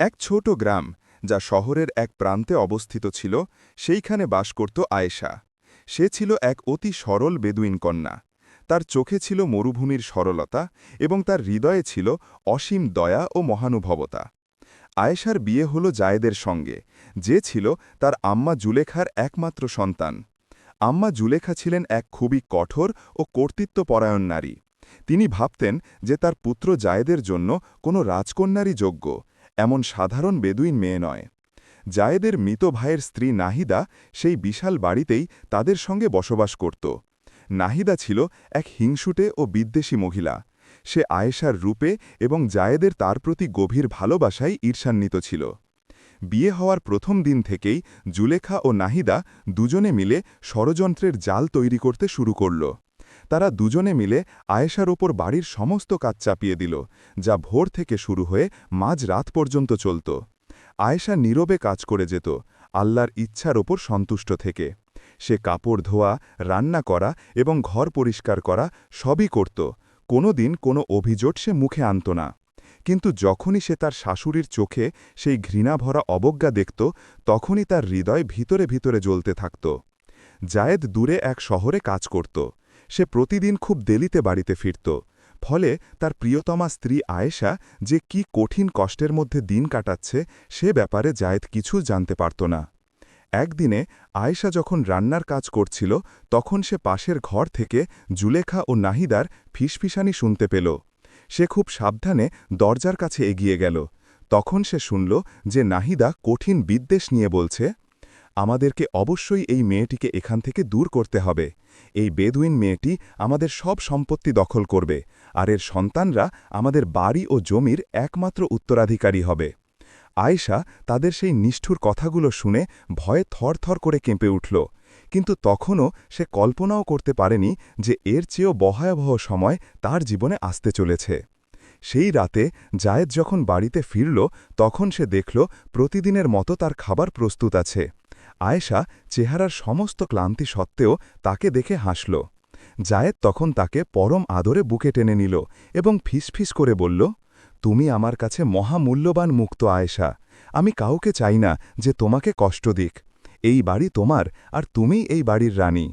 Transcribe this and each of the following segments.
এক ছোট গ্রাম, যা শহরের এক প্রান্তে অবস্থিত ছিল, সেইখানে বাস করত আয়েশা। সে ছিল এক অতি সরল বেদুইন কন্যা। তার চোখে ছিল মরুভূমির সরলতা এবং তার হৃদয়ে ছিল অসীম দয়া ও মহানুভবতা। আয়েশার বিয়ে হল জায়েদের সঙ্গে, যে ছিল তার আম্মা জুলেখার একমাত্র সন্তান। আম্মা জুলেখা ছিলেন এক খুবই কঠোর ও কর্তৃত্বপরায়ণ নারী। তিনি ভাবতেন যে তার পুত্র জায়েদের জন্য কোনো রাজকন্যারই যোগ্য। এমন সাধারণ বেদুইন মেয়ে নয়। জায়েদের মৃত ভাইয়ের স্ত্রী নাহিদা সেই বিশাল বাড়িতেই তাদের সঙ্গে বসবাস করত। নাহিদা ছিল এক হিংসুটে ও বিদ্বেষী মহিলা। সে আয়েশার রূপে এবং জায়েদের তার প্রতি গভীর ভালোবাসায় ঈর্ষান্বিত ছিল। বিয়ে হওয়ার প্রথম দিন থেকেই জুলেখা ও নাহিদা দুজনে মিলে ষড়যন্ত্রের জাল তৈরি করতে শুরু করল। তারা দুজনে মিলে আয়েশার ওপর বাড়ির সমস্ত কাজ চাপিয়ে দিল, যা ভোর থেকে শুরু হয়ে মাঝ রাত পর্যন্ত চলত। আয়েশা নীরবে কাজ করে যেত, আল্লাহর ইচ্ছার ওপর সন্তুষ্ট থেকে। সে কাপড় ধোয়া, রান্না করা এবং ঘর পরিষ্কার করা সবই করত কোনো দিন কোনো অভিযোগ সে মুখে আনত না। কিন্তু যখনই সে তার শাশুড়ির চোখে সেই ঘৃণাভরা অবজ্ঞা দেখত, তখনই তার হৃদয় ভিতরে ভিতরে জ্বলতে থাকত। জায়েদ দূরে এক শহরে কাজ করত। সে প্রতিদিন খুব দেলিতে বাড়িতে ফিরত, ফলে তার প্রিয়তমা স্ত্রী আয়েশা যে কি কঠিন কষ্টের মধ্যে দিন কাটাচ্ছে সে ব্যাপারে জায়েদ কিছু জানতে পারত না। একদিনে আয়েশা যখন রান্নার কাজ করছিল, তখন সে পাশের ঘর থেকে জুলেখা ও নাহিদার ফিসফিসানি শুনতে পেল। সে খুব সাবধানে দরজার কাছে এগিয়ে গেল। তখন সে শুনল যে নাহিদা কঠিন বিদ্বেষ নিয়ে বলছে, আমাদেরকে অবশ্যই এই মেয়েটিকে এখান থেকে দূর করতে হবে। এই বেদুইন মেয়েটি আমাদের সব সম্পত্তি দখল করবে, আর এর সন্তানরা আমাদের বাড়ি ও জমির একমাত্র উত্তরাধিকারী হবে। আয়েশা তাদের সেই নিষ্ঠুর কথাগুলো শুনে ভয়ে থরথর করে কেঁপে উঠল, কিন্তু তখনও সে কল্পনাও করতে পারেনি যে এর চেয়েও ভয়াবহ সময় তার জীবনে আসতে চলেছে। সেই রাতে জায়েদ যখন বাড়িতে ফিরল, তখন সে দেখল প্রতিদিনের মতো তার খাবার প্রস্তুত আছে। আয়েশা চেহারার সমস্ত ক্লান্তি সত্ত্বেও তাকে দেখে হাসল। জায়েদ তখন তাকে পরম আদরে বুকে টেনে নিল এবং ফিসফিস করে বলল, তুমি আমার কাছে মহামূল্যবান মুক্ত আয়েশা। আমি কাউকে চাই না যে তোমাকে কষ্ট দিক। এই বাড়ি তোমার আর তুমিই এই বাড়ির রানী।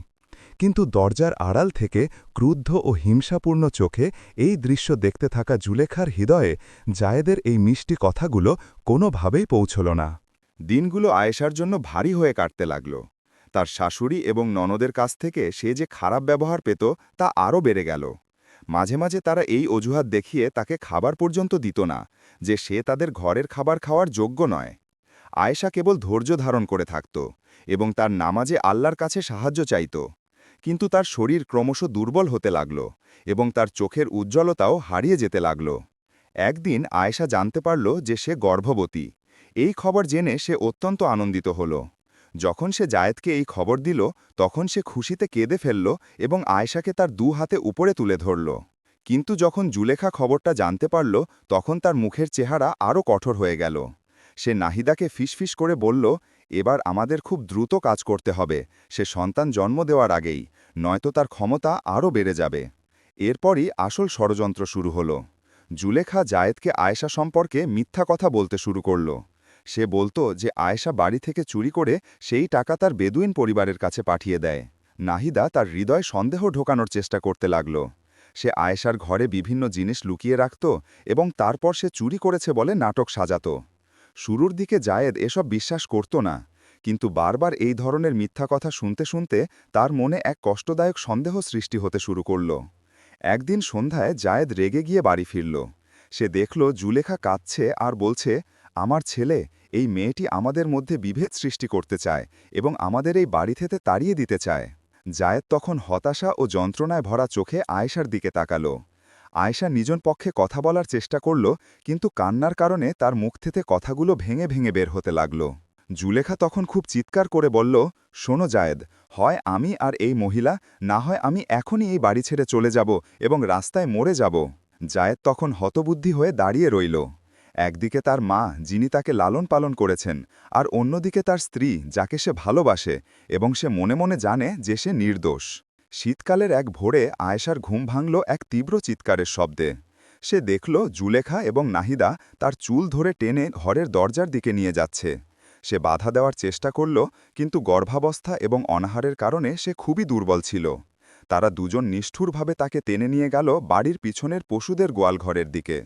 কিন্তু দরজার আড়াল থেকে ক্রুদ্ধ ও হিংসাপূর্ণ চোখে এই দৃশ্য দেখতে থাকা জুলেখার হৃদয়ে জায়েদের এই মিষ্টি কথাগুলো কোনোভাবেই পৌঁছল না। দিনগুলো আয়েশার জন্য ভারী হয়ে কাটতে লাগল। তার শাশুড়ি এবং ননদের কাছ থেকে সে যে খারাপ ব্যবহার পেত তা আরও বেড়ে গেল। মাঝে মাঝে তারা এই অজুহাত দেখিয়ে তাকে খাবার পর্যন্ত দিত না, যে সে তাদের ঘরের খাবার খাওয়ার যোগ্য নয়। আয়েশা কেবল ধৈর্য ধারণ করে থাকত এবং তার নামাজে আল্লাহর কাছে সাহায্য চাইত। কিন্তু তার শরীর ক্রমশ দুর্বল হতে লাগল এবং তার চোখের উজ্জ্বলতাও হারিয়ে যেতে লাগল। একদিন আয়েশা জানতে পারল যে সে গর্ভবতী। এই খবর জেনে সে অত্যন্ত আনন্দিত হল। যখন সে জায়েদকে এই খবর দিল, তখন সে খুশিতে কেঁদে ফেলল এবং আয়েশাকে তার দু হাতে উপরে তুলে ধরল। কিন্তু যখন জুলেখা খবরটা জানতে পারল, তখন তার মুখের চেহারা আরও কঠোর হয়ে গেল। সে নাহিদাকে ফিসফিস করে বলল, এবার আমাদের খুব দ্রুত কাজ করতে হবে। সে সন্তান জন্ম দেওয়ার আগেই, নয়তো তার ক্ষমতা আরও বেড়ে যাবে। এরপরই আসল ষড়যন্ত্র শুরু হল। জুলেখা জায়েদকে আয়েশা সম্পর্কে মিথ্যা কথা বলতে শুরু করল। সে বলতো যে আয়েশা বাড়ি থেকে চুরি করে সেই টাকা তার বেদুইন পরিবারের কাছে পাঠিয়ে দেয়। নাহিদা তার হৃদয় সন্দেহ ঢোকানোর চেষ্টা করতে লাগল। সে আয়েশার ঘরে বিভিন্ন জিনিস লুকিয়ে রাখত এবং তারপর সে চুরি করেছে বলে নাটক সাজাত। শুরুর দিকে জায়েদ এসব বিশ্বাস করত না, কিন্তু বারবার এই ধরনের মিথ্যা কথা শুনতে শুনতে তার মনে এক কষ্টদায়ক সন্দেহ সৃষ্টি হতে শুরু করল। একদিন সন্ধ্যায় জায়েদ রেগে গিয়ে বাড়ি ফিরল। সে দেখল জুলেখা কাঁদছে আর বলছে, আমার ছেলে এই মেয়েটি আমাদের মধ্যে বিভেদ সৃষ্টি করতে চায় এবং আমাদের এই বাড়ি থেকে তাড়িয়ে দিতে চায়। জায়েদ তখন হতাশা ও যন্ত্রণায় ভরা চোখে আয়েশার দিকে তাকাল। আয়েশা নিজন পক্ষে কথা বলার চেষ্টা করল, কিন্তু কান্নার কারণে তার মুখ থেকে কথাগুলো ভেঙে ভেঙে বের হতে লাগল। জুলেখা তখন খুব চিৎকার করে বলল, শোনো জায়েদ, হয় আমি আর এই মহিলা, না হয় আমি এখনই এই বাড়ি ছেড়ে চলে যাব এবং রাস্তায় মরে যাব। জায়েদ তখন হতবুদ্ধি হয়ে দাঁড়িয়ে রইল। একদিকে তার মা, যিনি তাকে লালন পালন করেছেন, আর অন্যদিকে তার স্ত্রী, যাকে সে ভালোবাসে এবং সে মনে মনে জানে যে সে নির্দোষ। শীতকালের এক ভোরে আয়েশার ঘুম ভাঙল এক তীব্র চিৎকারের শব্দে। সে দেখল জুলেখা এবং নাহিদা তার চুল ধরে টেনে ঘরের দরজার দিকে নিয়ে যাচ্ছে। সে বাধা দেওয়ার চেষ্টা করল, কিন্তু গর্ভাবস্থা এবং অনাহারের কারণে সে খুবই দুর্বল ছিল। তারা দুজন নিষ্ঠুরভাবে তাকে টেনে নিয়ে গেল বাড়ির পিছনের পশুদের গোয়ালঘরের দিকে।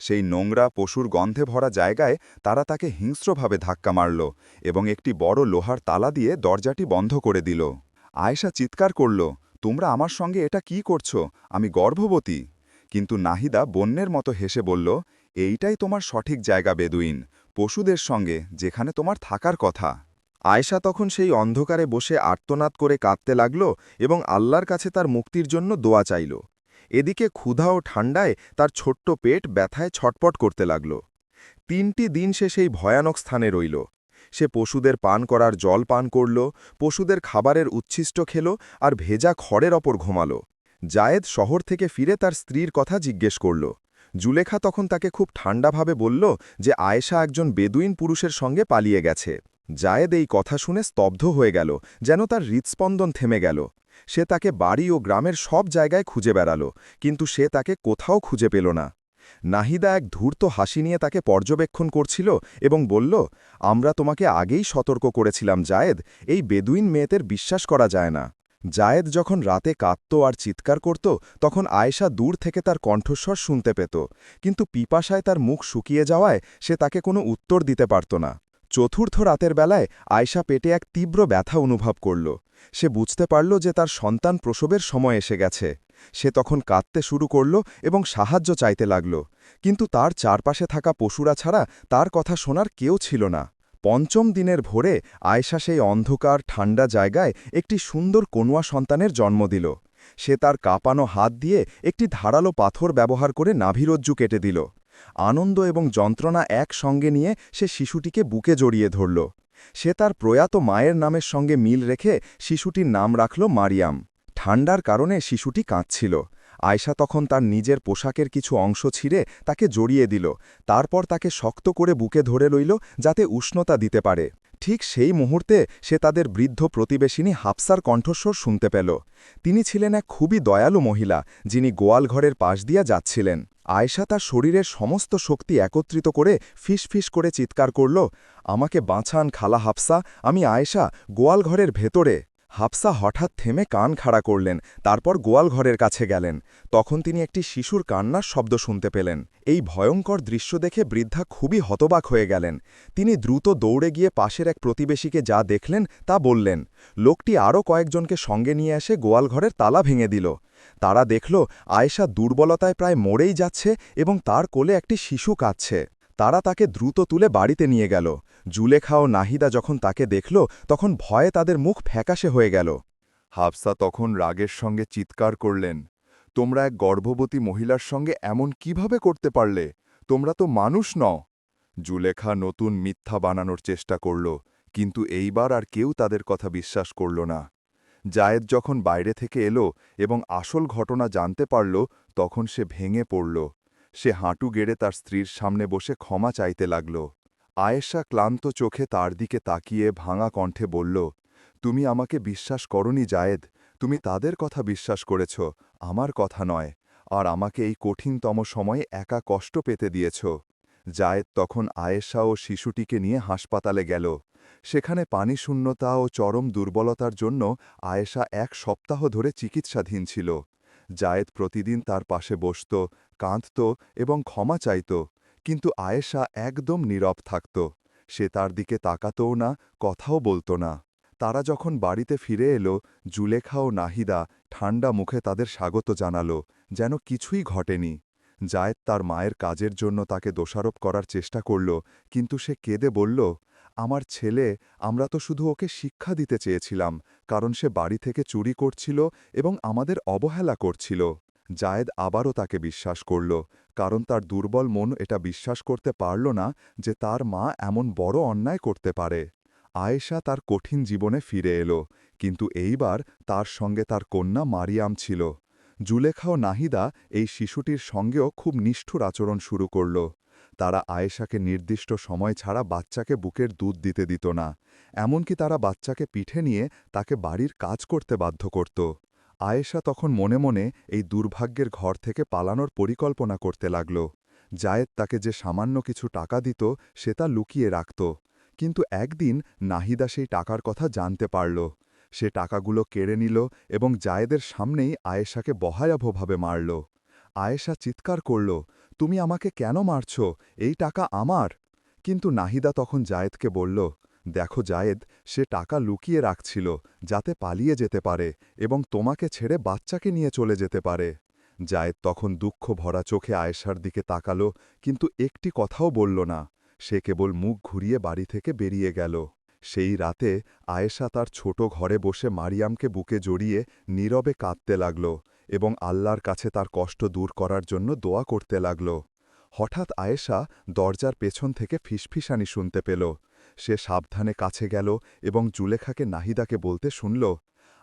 সেই নোংরা পশুর গন্ধে ভরা জায়গায় তারা তাকে হিংস্রভাবে ধাক্কা মারল এবং একটি বড় লোহার তালা দিয়ে দরজাটি বন্ধ করে দিল। আয়েশা চিৎকার করল, তোমরা আমার সঙ্গে এটা কি করছ? আমি গর্ভবতী। কিন্তু নাহিদা বন্যের মতো হেসে বলল, এইটাই তোমার সঠিক জায়গা বেদুইন, পশুদের সঙ্গে, যেখানে তোমার থাকার কথা। আয়েশা তখন সেই অন্ধকারে বসে আর্তনাদ করে কাঁদতে লাগল এবং আল্লাহর কাছে তার মুক্তির জন্য দোয়া চাইল। এদিকে ক্ষুধা ও ঠান্ডায় তার ছোট্ট পেট ব্যথায় ছটপট করতে লাগল। তিনটি দিন সে সেই ভয়ানক স্থানে রইল। সে পশুদের পান করার জল পান করল, পশুদের খাবারের উচ্ছিষ্ট খেল আর ভেজা খড়ের ওপর ঘুমাল। জায়েদ শহর থেকে ফিরে তার স্ত্রীর কথা জিজ্ঞেস করল। জুলেখা তখন তাকে খুব ঠান্ডাভাবে বলল যে আয়েশা একজন বেদুইন পুরুষের সঙ্গে পালিয়ে গেছে। জায়েদ এই কথা শুনে স্তব্ধ হয়ে গেল, যেন তার হৃৎস্পন্দন থেমে গেল। সে তাকে বাড়ি ও গ্রামের সব জায়গায় খুঁজে বেড়াল, কিন্তু সে তাকে কোথাও খুঁজে পেল না। নাহিদা এক ধূর্ত হাসি নিয়ে তাকে পর্যবেক্ষণ করছিল এবং বলল, আমরা তোমাকে আগেই সতর্ক করেছিলাম, জায়েদ। এই বেদুইন মেয়েদের বিশ্বাস করা যায় না। জায়েদ যখন রাতে কাঁদত আর চিৎকার করত, তখন আয়েশা দূর থেকে তার কণ্ঠস্বর শুনতে পেত, কিন্তু পিপাসায় তার মুখ শুকিয়ে যাওয়ায় সে তাকে কোনো উত্তর দিতে পারত না। চতুর্থ রাতের বেলায় আয়শা পেটে এক তীব্র ব্যথা অনুভব করল। সে বুঝতে পারল যে তার সন্তান প্রসবের সময় এসে গেছে। সে তখন কাঁদতে শুরু করল এবং সাহায্য চাইতে লাগল। কিন্তু তার চারপাশে থাকা পশুরা ছাড়া তার কথা শোনার কেউ ছিল না। পঞ্চম দিনের ভোরে আয়শা সেই অন্ধকার ঠান্ডা জায়গায় একটি সুন্দর কনুয়া সন্তানের জন্ম দিল। সে তার কাঁপানো হাত দিয়ে একটি ধারালো পাথর ব্যবহার করে নাভিরজ্জু কেটে দিল। আনন্দ এবং যন্ত্রণা এক সঙ্গে নিয়ে সে শিশুটিকে বুকে জড়িয়ে ধরল। সে তার প্রয়াত মায়ের নামের সঙ্গে মিল রেখে শিশুটির নাম রাখল মারিয়াম। ঠান্ডার কারণে শিশুটি কাঁদছিল। আয়সা তখন তার নিজের পোশাকের কিছু অংশ ছিঁড়ে তাকে জড়িয়ে দিল। তারপর তাকে শক্ত করে বুকে ধরে রইল যাতে উষ্ণতা দিতে পারে। ঠিক সেই মুহূর্তে সে তাদের বৃদ্ধ প্রতিবেশিনী হাফসার কণ্ঠস্বর শুনতে পেল। তিনি ছিলেন এক খুবই দয়ালু মহিলা, যিনি গোয়ালঘরের পাশ দিয়া যাচ্ছিলেন। আয়সা তার শরীরের সমস্ত শক্তি একত্রিত করে ফিস করে চিৎকার করল, আমাকে বাঁচান খালা হাফসা, আমি আয়েশা গোয়ালঘরের ভেতরে। হাফসা হঠাৎ থেমে কান খাড়া করলেন, তারপর গোয়ালঘরের কাছে গেলেন। তখন তিনি একটি শিশুর কান্নার শব্দ শুনতে পেলেন। এই ভয়ঙ্কর দৃশ্য দেখে বৃদ্ধা খুবই হতবাক হয়ে গেলেন। তিনি দ্রুত দৌড়ে গিয়ে পাশের এক প্রতিবেশীকে যা দেখলেন তা বললেন, লোকটি আরও কয়েকজনকে সঙ্গে নিয়ে এসে গোয়ালঘরের তালা ভেঙে দিল। তারা দেখল, আয়েশা দুর্বলতায় প্রায় মরেই যাচ্ছে এবং তার কোলে একটি শিশু কাঁদছে। তারা তাকে দ্রুত তুলে বাড়িতে নিয়ে গেল। জুলেখা ও নাহিদা যখন তাকে দেখল, তখন ভয়ে তাদের মুখ ফ্যাকাশে হয়ে গেল। হাফসা তখন রাগের সঙ্গে চিৎকার করলেন, তোমরা এক গর্ভবতী মহিলার সঙ্গে এমন কীভাবে করতে পারলে? তোমরা তো মানুষ নও। জুলেখা নতুন মিথ্যা বানানোর চেষ্টা করল, কিন্তু এইবার আর কেউ তাদের কথা বিশ্বাস করল না। জায়েদ যখন বাইরে থেকে এলো এবং আসল ঘটনা জানতে পারল, তখন সে ভেঙে পড়ল। সে হাঁটু গেড়ে তার স্ত্রীর সামনে বসে ক্ষমা চাইতে লাগল। আয়েশা ক্লান্ত চোখে তার দিকে তাকিয়ে ভাঙা কণ্ঠে বলল, তুমি আমাকে বিশ্বাস করনি জায়েদ, তুমি তাদের কথা বিশ্বাস করেছ, আমার কথা নয়, আর আমাকে এই কঠিনতম সময়ে একা কষ্ট পেতে দিয়েছ। জায়েদ তখন আয়েশা ও শিশুটিকে নিয়ে হাসপাতালে গেল। সেখানে পানিশূন্যতা ও চরম দুর্বলতার জন্য আয়েশা এক সপ্তাহ ধরে চিকিৎসাধীন ছিল। জায়েদ প্রতিদিন তার পাশে বসত, কাঁদত এবং ক্ষমা চাইত। কিন্তু আয়েশা একদম নীরব থাকত। সে তার দিকে তাকাতও না, কথাও বলত না। তারা যখন বাড়িতে ফিরে এলো, জুলেখা ও নাহিদা ঠান্ডা মুখে তাদের স্বাগত জানালো, যেন কিছুই ঘটেনি। জায়েদ তার মায়ের কাজের জন্য তাকে দোষারোপ করার চেষ্টা করল, কিন্তু সে কেঁদে বলল, আমার ছেলে, আমরা তো শুধু ওকে শিক্ষা দিতে চেয়েছিলাম, কারণ সে বাড়ি থেকে চুরি করছিল এবং আমাদের অবহেলা করছিল। জায়েদ আবারও তাকে বিশ্বাস করল, কারণ তার দুর্বল মন এটা বিশ্বাস করতে পারল না যে তার মা এমন বড় অন্যায় করতে পারে। আয়েশা তার কঠিন জীবনে ফিরে এলো, কিন্তু এইবার তার সঙ্গে তার কন্যা মারিয়াম ছিল। জুলেখা ও নাহিদা এই শিশুটির সঙ্গেও খুব নিষ্ঠুর আচরণ শুরু করল। তারা আয়েশাকে নির্দিষ্ট সময় ছাড়া বাচ্চাকে বুকের দুধ দিতে দিত না, এমনকি তারা বাচ্চাকে পিঠে নিয়ে তাকে বাড়ির কাজ করতে বাধ্য করত। আয়েশা তখন মনে মনে এই দুর্ভাগ্যের ঘর থেকে পালানোর পরিকল্পনা করতে লাগল। জায়েদ তাকে যে সামান্য কিছু টাকা দিত, সে তা লুকিয়ে রাখত। কিন্তু একদিন নাহিদা সেই টাকার কথা জানতে পারল। সে টাকাগুলো কেড়ে নিল এবং জায়েদের সামনেই আয়েশাকে বহায়াভভাবে মারল। আয়েশা চিৎকার করল, তুমি আমাকে কেন মারছ? এই টাকা আমার! কিন্তু নাহিদা তখন জায়েদকে বলল দেখো জায়েদ, সে টাকা লুকিয়ে রাখছিল যাতে পালিয়ে যেতে পারে এবং তোমাকে ছেড়ে বাচ্চাকে নিয়ে চলে যেতে পারে। জায়েদ তখন দুঃখ ভরা চোখে আয়েশার দিকে তাকালো, কিন্তু একটি কথাও বলল না। সে কেবল মুখ ঘুরিয়ে বাড়ি থেকে বেরিয়ে গেল। সেই রাতে আয়েশা তার ছোট ঘরে বসে মারিয়ামকে বুকে জড়িয়ে নীরবে কাঁদতে লাগল এবং আল্লাহর কাছে তার কষ্ট দূর করার জন্য দোয়া করতে লাগল। হঠাৎ আয়েশা দরজার পেছন থেকে ফিসফিসানি শুনতে পেল। সে সাবধানে কাছে গেল এবং জুলেখাকে নাহিদাকে বলতে শুনল,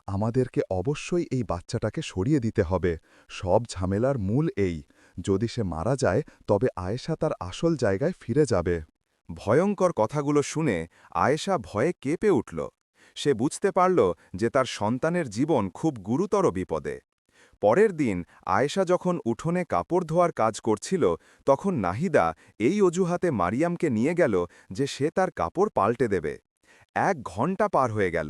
আমাদেরকে অবশ্যই এই বাচ্চাটাকে সরিয়ে দিতে হবে। সব ঝামেলার মূল এই। যদি সে মারা যায়, তবে আয়েশা তার আসল জায়গায় ফিরে যাবে ভয়ঙ্কর কথাগুলো শুনে আয়েশা ভয়ে কেঁপে উঠল। সে বুঝতে পারল যে তার সন্তানের জীবন খুব গুরুতর বিপদে। পরের দিন আয়েশা যখন উঠোনে কাপড় ধোয়ার কাজ করছিল, তখন নাহিদা এই অজুহাতে মারিয়ামকে নিয়ে গেল যে সে তার কাপড় পাল্টে দেবে। এক ঘণ্টা পার হয়ে গেল।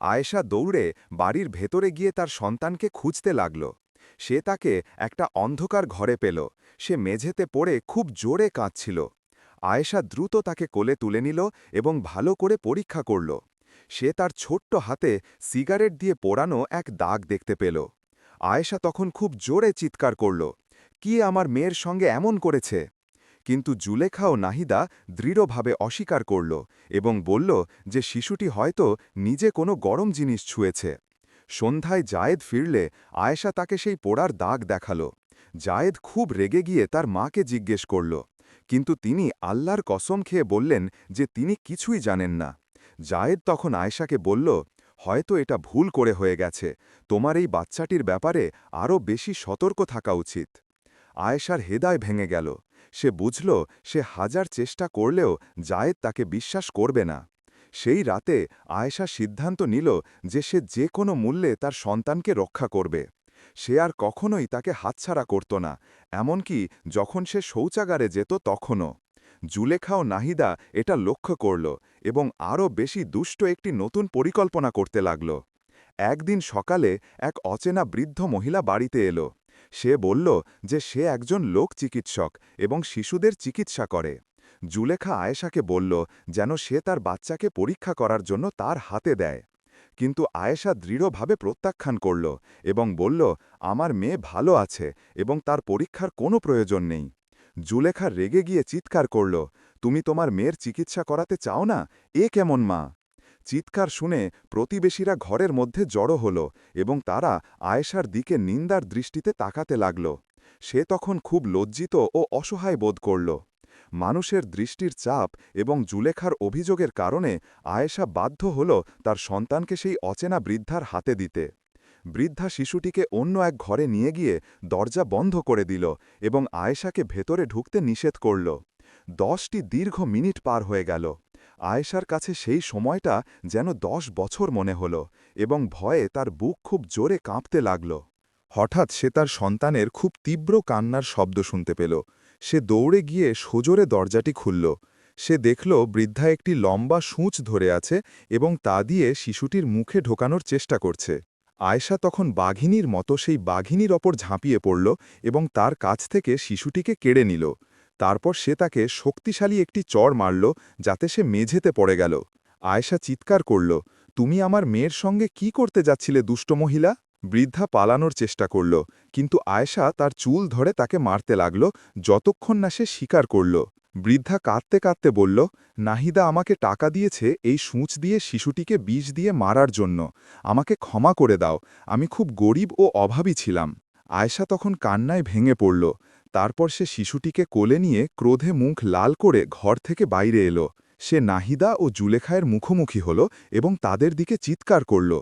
আয়েশা দৌড়ে বাড়ির ভেতরে গিয়ে তার সন্তানকে খুঁজতে লাগল। সে তাকে একটা অন্ধকার ঘরে পেল। সে মেঝেতে পড়ে খুব জোরে কাঁদছিল। আয়েশা দ্রুত তাকে কোলে তুলে নিল এবং ভালো করে পরীক্ষা করল। সে তার ছোট্ট হাতে সিগারেট দিয়ে পোড়ানো এক দাগ দেখতে পেল। আয়েশা তখন খুব জোরে চিৎকার করল, কি আমার মেয়ের সঙ্গে এমন করেছে? কিন্তু জুলেখা ও নাহিদা দৃঢ়ভাবে অস্বীকার করল এবং বলল যে শিশুটি হয়তো নিজে কোনো গরম জিনিস ছুঁয়েছে। সন্ধ্যায় জায়েদ ফিরলে আয়েশা তাকে সেই পোড়ার দাগ দেখাল। জায়েদ খুব রেগে গিয়ে তার মাকে জিজ্ঞেস করল, কিন্তু তিনি আল্লাহর কসম খেয়ে বললেন যে তিনি কিছুই জানেন না। জায়েদ তখন আয়েশাকে বলল হয়তো এটা ভুল করে হয়ে গেছে। তোমার এই বাচ্চাটির ব্যাপারে আরও বেশি সতর্ক থাকা উচিত। আয়েশার হেদায় ভেঙে গেল। সে বুঝল, সে হাজার চেষ্টা করলেও জায়েদ তাকে বিশ্বাস করবে না। সেই রাতে আয়েশা সিদ্ধান্ত নিল যে সে যে কোনো মূল্যে তার সন্তানকে রক্ষা করবে। সে আর কখনোই তাকে হাতছাড়া করত না। এমনকি যখন সে শৌচাগারে যেত তখনও। জুলেখা ও নাহিদা এটা লক্ষ্য করল এবং আরও বেশি দুষ্ট একটি নতুন পরিকল্পনা করতে লাগল। একদিন সকালে এক অচেনা বৃদ্ধ মহিলা বাড়িতে এলো। সে বলল যে সে একজন লোক চিকিৎসক এবং শিশুদের চিকিৎসা করে। জুলেখা আয়েশাকে বলল যেন সে তার বাচ্চাকে পরীক্ষা করার জন্য তার হাতে দেয়। কিন্তু আয়েশা দৃঢ়ভাবে প্রত্যাখ্যান করল এবং বলল, আমার মেয়ে ভালো আছে এবং তার পরীক্ষার কোনো প্রয়োজন নেই। জুলেখা রেগে গিয়ে চিৎকার করল, তুমি তোমার মেয়ের চিকিৎসা করাতে চাও না? এ কেমন মা? চিৎকার শুনে প্রতিবেশীরা ঘরের মধ্যে জড়ো হল এবং তারা আয়েশার দিকে নিন্দার দৃষ্টিতে তাকাতে লাগল। সে তখন খুব লজ্জিত ও অসহায় বোধ করল। মানুষের দৃষ্টির চাপ এবং জুলেখার অভিযোগের কারণে আয়েশা বাধ্য হল তার সন্তানকে সেই অচেনা বৃদ্ধার হাতে দিতে। বৃদ্ধা শিশুটিকে অন্য এক ঘরে নিয়ে গিয়ে দরজা বন্ধ করে দিল এবং আয়েশাকে ভেতরে ঢুকতে নিষেধ করল। দশটি দীর্ঘ মিনিট পার হয়ে গেল। আয়েশার কাছে সেই সময়টা যেন দশ বছর মনে হল এবং ভয়ে তার বুক খুব জোরে কাঁপতে লাগল। হঠাৎ সে তার সন্তানের খুব তীব্র কান্নার শব্দ শুনতে পেল। সে দৌড়ে গিয়ে সজোরে দরজাটি খুলল। সে দেখল বৃদ্ধা একটি লম্বা সূঁচ ধরে আছে এবং তা দিয়ে শিশুটির মুখে ঢোকানোর চেষ্টা করছে। আয়েশা তখন বাঘিনীর মতো সেই বাঘিনীর ওপর ঝাঁপিয়ে পড়ল এবং তার কাছ থেকে শিশুটিকে কেড়ে নিল। তারপর সে তাকে শক্তিশালী একটি চড় মারল যাতে সে মেঝেতে পড়ে গেল। আয়েশা চিৎকার করল, তুমি আমার মেয়ের সঙ্গে কি করতে যাচ্ছিলে, দুষ্ট মহিলা? বৃদ্ধা পালানোর চেষ্টা করল, কিন্তু আয়েশা তার চুল ধরে তাকে মারতে লাগল, যতক্ষণ না সে স্বীকার করল। বৃদ্ধা কাঁদতে কাঁদতে বলল, নাহিদা আমাকে টাকা দিয়েছে এই সূঁচ দিয়ে শিশুটিকে বিষ দিয়ে মারার জন্য। আমাকে ক্ষমা করে দাও, আমি খুব গরিব ও অভাবী ছিলাম আয়েশা তখন কান্নায় ভেঙে পড়ল। তারপর সে শিশুটিকে কোলে নিয়ে ক্রোধে মুখ লাল করে ঘর থেকে বাইরে এলো। সে নাহিদা ও জুলেখায়ের মুখোমুখি হল এবং তাদের দিকে চিৎকার করল,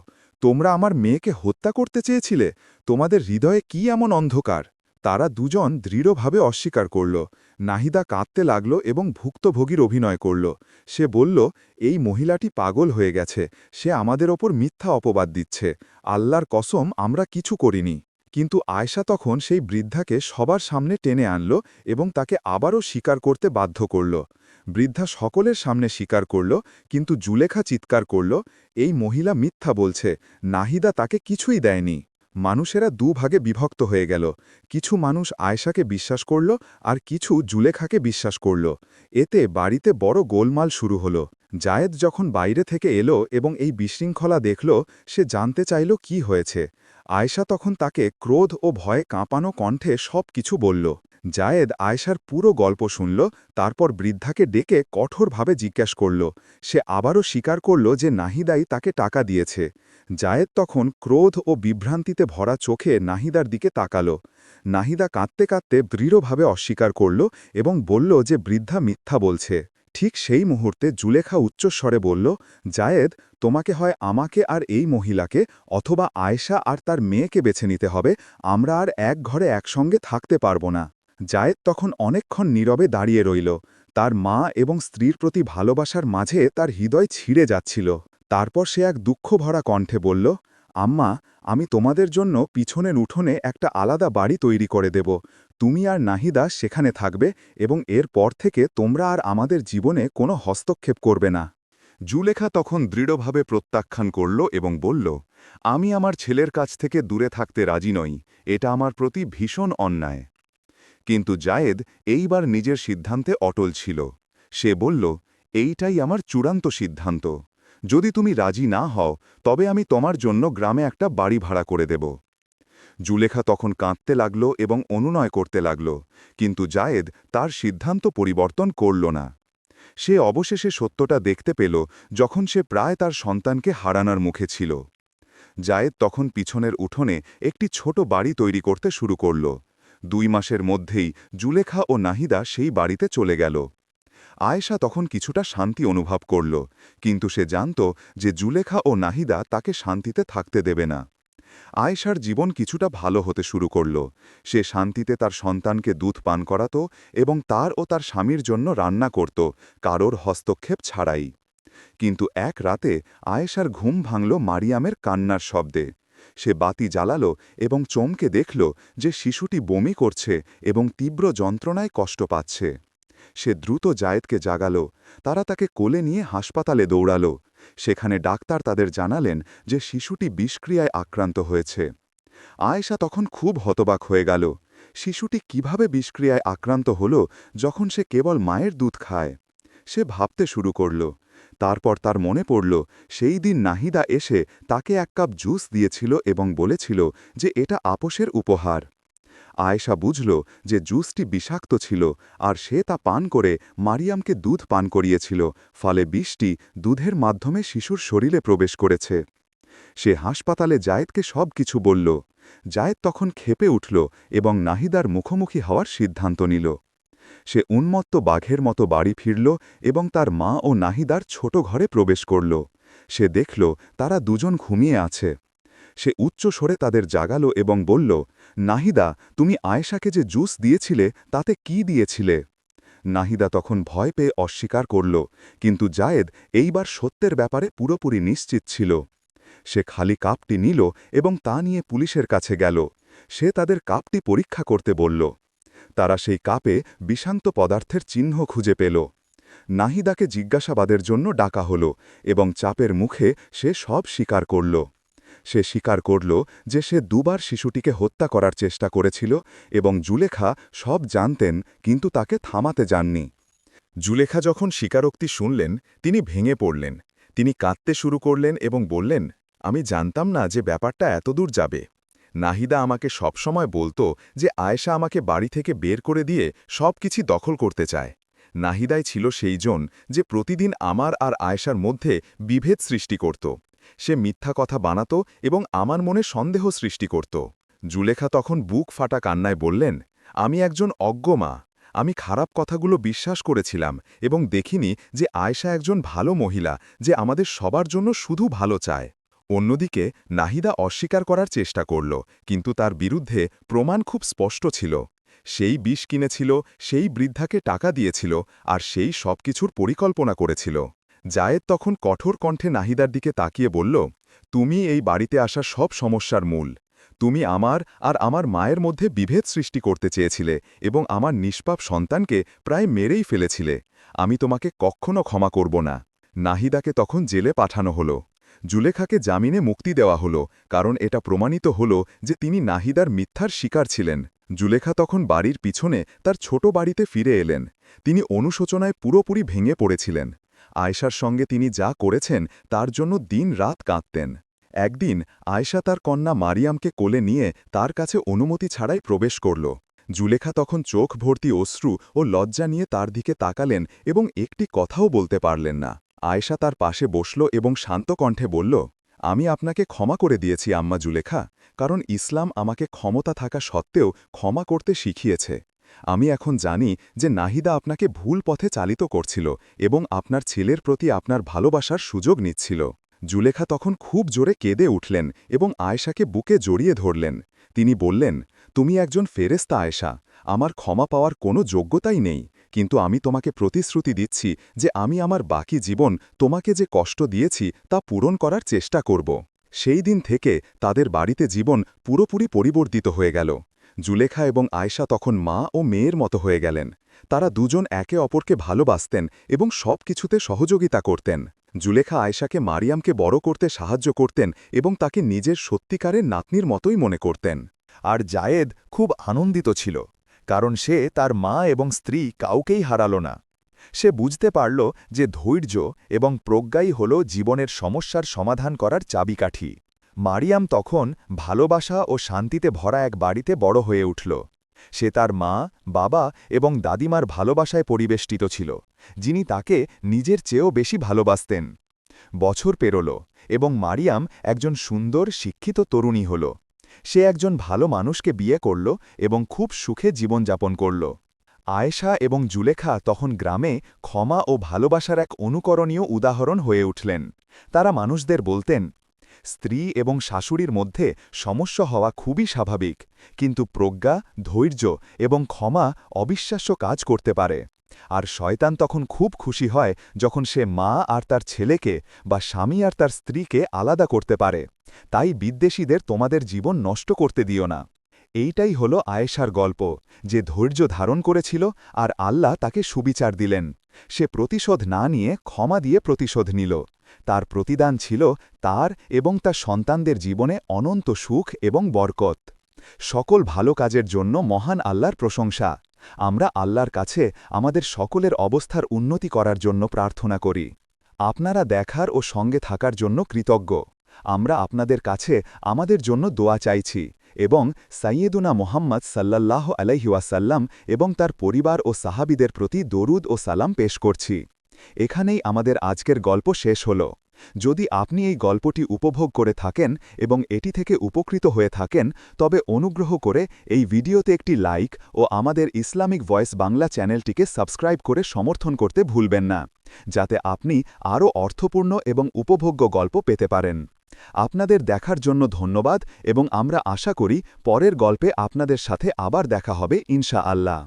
তোমরা আমার মেয়েকে হত্যা করতে চেয়েছিলে? তোমাদের হৃদয়ে কি এমন অন্ধকার? তারা দুজন দৃঢ়ভাবে অস্বীকার করল। নাহিদা কাঁদতে লাগল এবং ভুক্তভোগীর অভিনয় করল। সে বলল, এই মহিলাটি পাগল হয়ে গেছে। সে আমাদের ওপর মিথ্যা অপবাদ দিচ্ছে। আল্লাহর কসম, আমরা কিছু করিনি। কিন্তু আয়শা তখন সেই বৃদ্ধাকে সবার সামনে টেনে আনল এবং তাকে আবারও স্বীকার করতে বাধ্য করল। বৃদ্ধা সকলের সামনে স্বীকার করল, কিন্তু জুলেখা চিৎকার করল, এই মহিলা মিথ্যা বলছে। নাহিদা তাকে কিছুই দেয়নি। মানুষেরা দুভাগে বিভক্ত হয়ে গেল। কিছু মানুষ আয়সাকে বিশ্বাস করল আর কিছু জুলেখাকে বিশ্বাস করল। এতে বাড়িতে বড় গোলমাল শুরু হল। জায়েদ যখন বাইরে থেকে এলো এবং এই বিশৃঙ্খলা দেখল, সে জানতে চাইল কি হয়েছে। আয়শা তখন তাকে ক্রোধ ও ভয়ে কাঁপানো কণ্ঠে সব কিছু বলল। জায়েদ আয়েশার পুরো গল্প শুনল, তারপর বৃদ্ধাকে ডেকে কঠোরভাবে জিজ্ঞাসা করল। সে আবারও স্বীকার করল যে নাহিদাই তাকে টাকা দিয়েছে। জায়েদ তখন ক্রোধ ও বিভ্রান্তিতে ভরা চোখে নাহিদার দিকে তাকাল। নাহিদা কাঁদতে কাঁদতে দৃঢ়ভাবে অস্বীকার করল এবং বলল যে বৃদ্ধা মিথ্যা বলছে। ঠিক সেই মুহূর্তে জুলেখা উচ্চস্বরে বলল, জায়েদ, তোমাকে হয় আমাকে আর এই মহিলাকে, অথবা আয়েশা আর তার মেয়েকে বেছে নিতে হবে, আমরা আর এক ঘরে একসঙ্গে থাকতে পারব না। জায়েদ তখন অনেকক্ষণ নীরবে দাঁড়িয়ে রইল। তার মা এবং স্ত্রীর প্রতি ভালোবাসার মাঝে তার হৃদয় ছিঁড়ে যাচ্ছিল। তারপর সে এক দুঃখভরা কণ্ঠে বলল, আম্মা, আমি তোমাদের জন্য পিছনের উঠোনে একটা আলাদা বাড়ি তৈরি করে দেব। তুমি আর নাহিদা সেখানে থাকবে এবং এর পর থেকে তোমরা আর আমাদের জীবনে কোনো হস্তক্ষেপ করবে না। জুলেখা তখন দৃঢ়ভাবে প্রত্যাখ্যান করল এবং বলল, আমি আমার ছেলের কাছ থেকে দূরে থাকতে রাজি নই। এটা আমার প্রতি ভীষণ অন্যায়। কিন্তু জায়েদ এইবার নিজের সিদ্ধান্তে অটল ছিল। সে বলল, এইটাই আমার চূড়ান্ত সিদ্ধান্ত। যদি তুমি রাজি না হও, তবে আমি তোমার জন্য গ্রামে একটা বাড়ি ভাড়া করে দেব জুলেখা তখন কাঁদতে লাগল এবং অনুনয় করতে লাগল, কিন্তু জায়েদ তার সিদ্ধান্ত পরিবর্তন করল না। সে অবশেষে সত্যটা দেখতে পেল যখন সে প্রায় তার সন্তানকে হারানোর মুখে ছিল। জায়েদ তখন পিছনের উঠোনে একটি ছোট বাড়ি তৈরি করতে শুরু করল। দুই মাসের মধ্যেই জুলেখা ও নাহিদা সেই বাড়িতে চলে গেল। আয়েশা তখন কিছুটা শান্তি অনুভব করল, কিন্তু সে জানত যে জুলেখা ও নাহিদা তাকে শান্তিতে থাকতে দেবে না। আয়েশার জীবন কিছুটা ভালো হতে শুরু করল। সে শান্তিতে তার সন্তানকে দুধ পান করাত এবং তার ও তার স্বামীর জন্য রান্না করত, কারোর হস্তক্ষেপ ছাড়াই। কিন্তু এক রাতে আয়েশার ঘুম ভাঙল মারিয়ামের কান্নার শব্দে। সে বাতি জ্বালাল এবং চমকে দেখল যে শিশুটি বমি করছে এবং তীব্র যন্ত্রণায় কষ্ট পাচ্ছে। সে দ্রুত জায়েদকে জাগাল, তারা তাকে কোলে নিয়ে হাসপাতালে দৌড়াল। সেখানে ডাক্তার তাদের জানালেন যে শিশুটি বিষক্রিয়ায় আক্রান্ত হয়েছে। আয়েশা তখন খুব হতবাক হয়ে গেল। শিশুটি কীভাবে বিষক্রিয়ায় আক্রান্ত হল যখন সে কেবল মায়ের দুধ খায়? সে ভাবতে শুরু করল তারপর তার মনে পড়ল, সেই দিন নাহিদা এসে তাকে এক কাপ জুস দিয়েছিল এবং বলেছিল যে এটা আপোষের উপহার। আয়েশা বুঝল যে জুসটি বিষাক্ত ছিল আর সে তা পান করে মারিয়ামকে দুধ পান করিয়েছিল, ফলে বিষটি দুধের মাধ্যমে শিশুর শরীরে প্রবেশ করেছে। সে হাসপাতালে জায়েদকে সব কিছু বলল। জায়েদ তখন খেপে উঠল এবং নাহিদার মুখোমুখি হওয়ার সিদ্ধান্ত নিল। সে উন্মত্ত বাঘের মতো বাড়ি ফিরল এবং তার মা ও নাহিদার ছোট ঘরে প্রবেশ করল। সে দেখল, তারা দুজন ঘুমিয়ে আছে। সে উচ্চ স্বরে তাদের জাগালো এবং বলল, নাহিদা, তুমি আয়েশাকে যে জুস দিয়েছিলে, তাতে কি দিয়েছিলে? নাহিদা তখন ভয় পেয়ে অস্বীকার করল, কিন্তু জায়েদ এইবার সত্যের ব্যাপারে পুরোপুরি নিশ্চিত ছিল। সে খালি কাপটি নিল এবং তা নিয়ে পুলিশের কাছে গেল। সে তাদের কাপটি পরীক্ষা করতে বলল তারা সেই কাপে বিষান্ত পদার্থের চিহ্ন খুঁজে পেল। নাহিদাকে জিজ্ঞাসাবাদের জন্য ডাকা হল এবং চাপের মুখে সে সব স্বীকার করল। সে স্বীকার করল যে সে দুবার শিশুটিকে হত্যা করার চেষ্টা করেছিল এবং জুলেখা সব জানতেন কিন্তু তাকে থামাতে যাননি। জুলেখা যখন স্বীকারোক্তি শুনলেন, তিনি ভেঙে পড়লেন। তিনি কাঁদতে শুরু করলেন এবং বললেন, আমি জানতাম না যে ব্যাপারটা এতদূর যাবে। নাহিদা আমাকে সবসময় বলতো যে আয়েশা আমাকে বাড়ি থেকে বের করে দিয়ে সব কিছু দখল করতে চায়। নাহিদাই ছিল সেই জন যে প্রতিদিন আমার আর আয়েশার মধ্যে বিভেদ সৃষ্টি করত। সে মিথ্যা কথা বানাত এবং আমার মনে সন্দেহ সৃষ্টি করত। জুলেখা তখন বুক ফাটা কান্নায় বললেন, আমি একজন অজ্ঞ মা। আমি খারাপ কথাগুলো বিশ্বাস করেছিলাম এবং দেখিনি যে আয়েশা একজন ভালো মহিলা যে আমাদের সবার জন্য শুধু ভালো চায়। অন্যদিকে, নাহিদা অস্বীকার করার চেষ্টা করল, কিন্তু তার বিরুদ্ধে প্রমাণ খুব স্পষ্ট ছিল। সেই বিষ কিনেছিল, সেই বৃদ্ধাকে টাকা দিয়েছিল, আর সেই সব কিছুর পরিকল্পনা করেছিল। জায়েদ তখন কঠোর কণ্ঠে নাহিদার দিকে তাকিয়ে বলল, তুমি এই বাড়িতে আসা সব সমস্যার মূল। তুমি আমার আর আমার মায়ের মধ্যে বিভেদ সৃষ্টি করতে চেয়েছিলে এবং আমার নিষ্পাপ সন্তানকে প্রায় মেরেই ফেলেছিলে। আমি তোমাকে কখনো ক্ষমা করব না। নাহিদাকে তখন জেলে পাঠানো হলো। জুলেখাকে জামিনে মুক্তি দেওয়া হলো, কারণ এটা প্রমাণিত হল যে তিনি নাহিদার মিথ্যার শিকার ছিলেন। জুলেখা তখন বাড়ির পিছনে তার ছোট বাড়িতে ফিরে এলেন। তিনি অনুশোচনায় পুরোপুরি ভেঙে পড়েছিলেন। আয়শার সঙ্গে তিনি যা করেছেন, তার জন্য দিন রাত কাঁদতেন। একদিন, আয়শা তার কন্যা মারিয়ামকে কোলে নিয়ে তার কাছে অনুমতি ছাড়াই প্রবেশ করল। জুলেখা তখন চোখ ভর্তি অশ্রু ও লজ্জা নিয়ে তার দিকে তাকালেন এবং একটি কথাও বলতে পারলেন না। আয়েশা তার পাশে বসল এবং শান্ত কণ্ঠে বলল, আমি আপনাকে ক্ষমা করে দিয়েছি, আম্মা জুলেখা, কারণ ইসলাম আমাকে ক্ষমতা থাকা সত্ত্বেও ক্ষমা করতে শিখিয়েছে। আমি এখন জানি যে নাহিদা আপনাকে ভুল পথে চালিত করছিল এবং আপনার ছেলের প্রতি আপনার ভালোবাসার সুযোগ নিচ্ছিল। জুলেখা তখন খুব জোরে কেঁদে উঠলেন এবং আয়েশাকে বুকে জড়িয়ে ধরলেন। তিনি বললেন, তুমি একজন ফেরেস্তা আয়েশা। আমার ক্ষমা পাওয়ার কোনো যোগ্যতাই নেই। কিন্তু আমি তোমাকে প্রতিশ্রুতি দিচ্ছি যে আমি আমার বাকি জীবন তোমাকে যে কষ্ট দিয়েছি তা পূরণ করার চেষ্টা করব। সেই দিন থেকে তাদের বাড়িতে জীবন পুরোপুরি পরিবর্তিত হয়ে গেল। জুলেখা এবং আয়শা তখন মা ও মেয়ের মতো হয়ে গেলেন। তারা দুজন একে অপরকে ভালোবাসতেন এবং সব কিছুতে সহযোগিতা করতেন। জুলেখা আয়শাকে মারিয়ামকে বড় করতে সাহায্য করতেন এবং তাকে নিজের সত্যিকারের নাতনির মতোই মনে করতেন। আর জায়েদ খুব আনন্দিত ছিল। কারণ সে তার মা এবং স্ত্রী কাউকেই হারাল না। সে বুঝতে পারল যে ধৈর্য এবং প্রজ্ঞাই হল জীবনের সমস্যার সমাধান করার চাবিকাঠি। মারিয়াম তখন ভালোবাসা ও শান্তিতে ভরা এক বাড়িতে বড় হয়ে উঠল। সে তার মা, বাবা এবং দাদিমার ভালোবাসায় পরিবেষ্টিত ছিল, যিনি তাকে নিজের চেয়েও বেশি ভালোবাসতেন। বছর পেরোল এবং মারিয়াম একজন সুন্দর, শিক্ষিত তরুণী হল। সে একজন ভালো মানুষকে বিয়ে করল এবং খুব সুখে জীবনযাপন করল। আয়েশা এবং জুলেখা তখন গ্রামে ক্ষমা ও ভালোবাসার এক অনুকরণীয় উদাহরণ হয়ে উঠলেন। তারা মানুষদের বলতেন, স্ত্রী এবং শাশুড়ির মধ্যে সমস্যা হওয়া খুবই স্বাভাবিক, কিন্তু প্রজ্ঞা, ধৈর্য এবং ক্ষমা অবিশ্বাস্য কাজ করতে পারে। আর শয়তান তখন খুব খুশি হয় যখন সে মা আর তার ছেলেকে বা স্বামী আর তার স্ত্রীকে আলাদা করতে পারে। তাই বিদ্বেষীদের তোমাদের জীবন নষ্ট করতে দিও না। এইটাই হল আয়েশার গল্প, যে ধৈর্য ধারণ করেছিল আর আল্লাহ তাকে সুবিচার দিলেন। সে প্রতিশোধ না নিয়ে ক্ষমা দিয়ে প্রতিশোধ নিল। তার প্রতিদান ছিল তার এবং তার সন্তানদের জীবনে অনন্ত সুখ এবং বরকত। সকল ভালো কাজের জন্য মহান আল্লাহর প্রশংসা। আমরা আল্লাহর কাছে আমাদের সকলের অবস্থার উন্নতি করার জন্য প্রার্থনা করি। আপনারা দেখার ও সঙ্গে থাকার জন্য কৃতজ্ঞ। আমরা আপনাদের কাছে আমাদের জন্য দোয়া চাইছি এবং সাইয়েদুনা মোহাম্মদ সাল্লাল্লাহ আলাইহিওয়াসাল্লাম এবং তার পরিবার ও সাহাবিদের প্রতি দরুদ ও সালাম পেশ করছি। এখানেই আমাদের আজকের গল্প শেষ হল। যদি আপনি এই গল্পটি উপভোগ করে থাকেন এবং এটি থেকে উপকৃত হয়ে থাকেন, তবে অনুগ্রহ করে এই ভিডিওতে একটি লাইক ও আমাদের ইসলামিক ভয়েস বাংলা চ্যানেলটিকে সাবস্ক্রাইব করে সমর্থন করতে ভুলবেন না, যাতে আপনি আরও অর্থপূর্ণ এবং উপভোগ্য গল্প পেতে পারেন। আপনাদের দেখার জন্য ধন্যবাদ এবং আমরা আশা করি পরের গল্পে আপনাদের সাথে আবার দেখা হবে ইনশা আল্লাহ